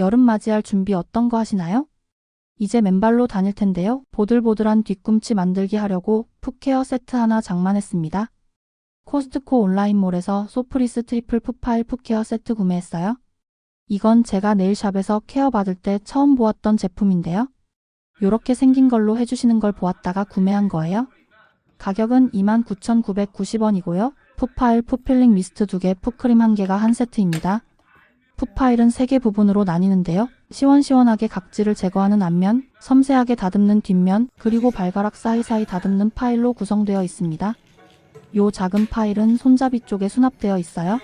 여름 맞이할 준비 어떤 거 하시나요? 이제 맨발로 다닐 텐데요. 보들보들한 뒤꿈치 만들기 하려고 풋케어 세트 하나 장만했습니다. 코스트코 온라인몰에서 소프리스 트리플 풋파일 풋케어 세트 구매했어요. 이건 제가 네일샵에서 케어 받을 때 처음 보았던 제품인데요. 요렇게 생긴 걸로 해주시는 걸 보았다가 구매한 거예요. 가격은 29,990원이고요. 풋파일 풋필링 미스트 2개, 풋크림 1개가 한 세트입니다. 풋파일은 3개 부분으로 나뉘는데요. 시원시원하게 각질을 제거하는 앞면, 섬세하게 다듬는 뒷면, 그리고 발가락 사이사이 다듬는 파일로 구성되어 있습니다. 요 작은 파일은 손잡이 쪽에 수납되어 있어요.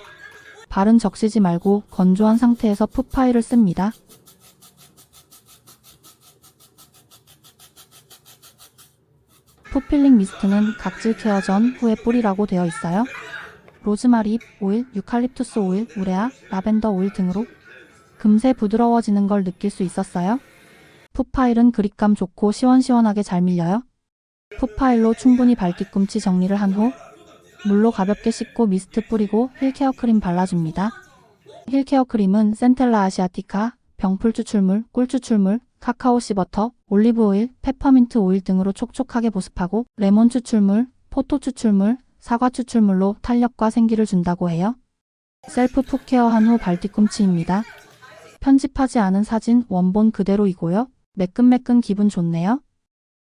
발은 적시지 말고 건조한 상태에서 풋파일을 씁니다. 풋필링 미스트는 각질 케어 전 후에 뿌리라고 되어 있어요. 로즈마리 오일, 유칼립투스 오일, 우레아, 라벤더 오일 등으로 금세 부드러워지는 걸 느낄 수 있었어요. 풋파일은 그립감 좋고 시원시원하게 잘 밀려요. 풋파일로 충분히 발 뒤 꿈치 정리를 한 후 물로 가볍게 씻고 미스트 뿌리고 힐케어 크림 발라줍니다. 힐케어 크림은 센텔라 아시아티카, 병풀 추출물, 꿀 추출물, 카카오 씨 버터, 올리브 오일, 페퍼민트 오일 등으로 촉촉하게 보습하고 레몬 추출물, 포토 추출물, 사과 추출물로 탄력과 생기를 준다고 해요. 셀프 풋케어 한 후 발 뒤꿈치입니다. 편집하지 않은 사진 원본 그대로이고요. 매끈매끈 기분 좋네요.